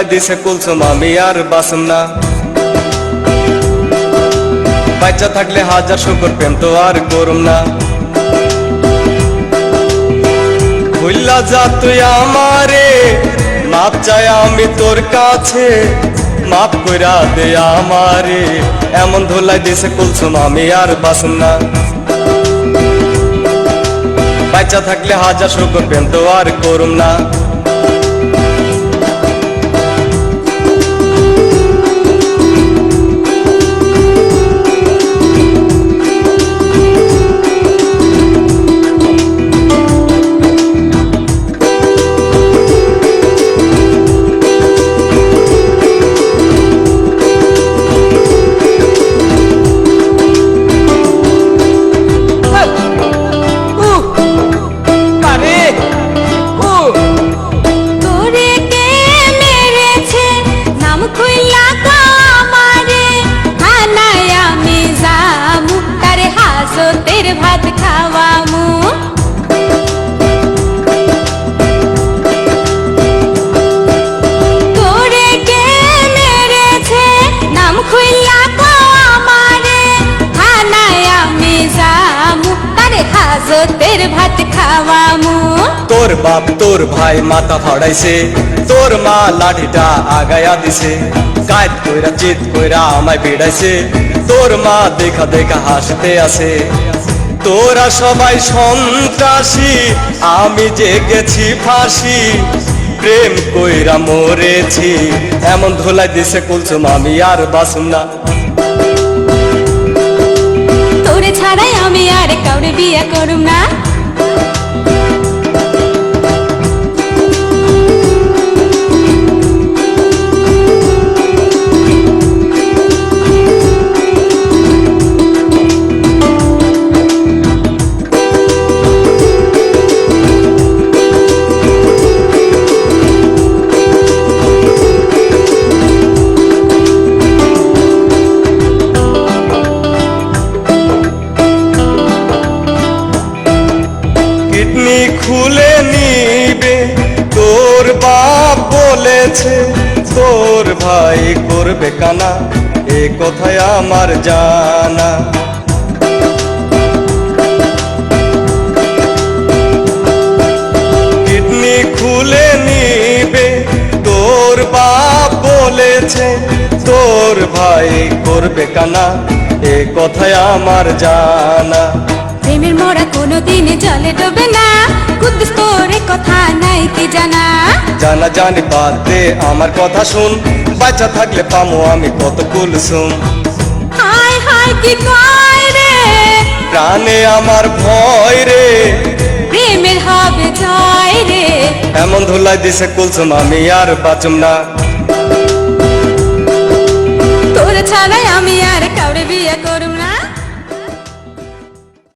এমন দিছে কুলসুম আমি আর বাসুম না বাচ্চা থাকলে হাজার শুকর প্রেম, তো আর করুম না। ভুল্লা যা তুই আমারে, মাপ চাই আমি তোর কাছে, মাপ কইরা দে আমারে। এমন ধুলাই দিছে কুলসুম আমি আর বাসুম না বাচ্চা থাকলে হাজার শুকর প্রেম, তো আর করুম না। তোর বাপ, তোর ভাই মাথা ফাড়াইছে। তোর মা লাঠিটা আগায়া দিছে। কায়দ কইরা, চিত কইরা আমায় বিড়াইছে। তোর মা দেখা দেখা হাসতে আছে। তোরা সবাই সন্ত্রাসী, আমি যে গেছি ফাঁসি। প্রেম কইরা মরেছি, এমন ধুলাই দিছে কুলসুম আমি আর বাসুম না। তোরে ছাড়াই আমি আর কাউরে বিয়ে করুম কিডনি খুলে নিবে। তোর বাপ বলেছে, তোর ভাই করবে কানা, এ কথায় আমার জানা। কিডনি খুলে নিবে, তোর বাপ বলেছে, তোর ভাই করবে কানা, এ কথায় আমার জানা। প্রেমের মোড়া কোনো দিন জলে ডোবে না। কুদ্দুস তোরে কথা নাই কি জানা। জানা জানি বাদ দে আমার কথা শুন। বাচ্চা থাকলে পামো আমি কত কুলসুম। হায় হায় কি কয় রে। প্রাণে আমার ভয় রে। প্রেমের হবে জয় রে। এমন ধুলাই দিছে কুলসুম আমি আর বাঁচুম না। তোরে ছাড়াই আমি আর কাউরে বিয়ে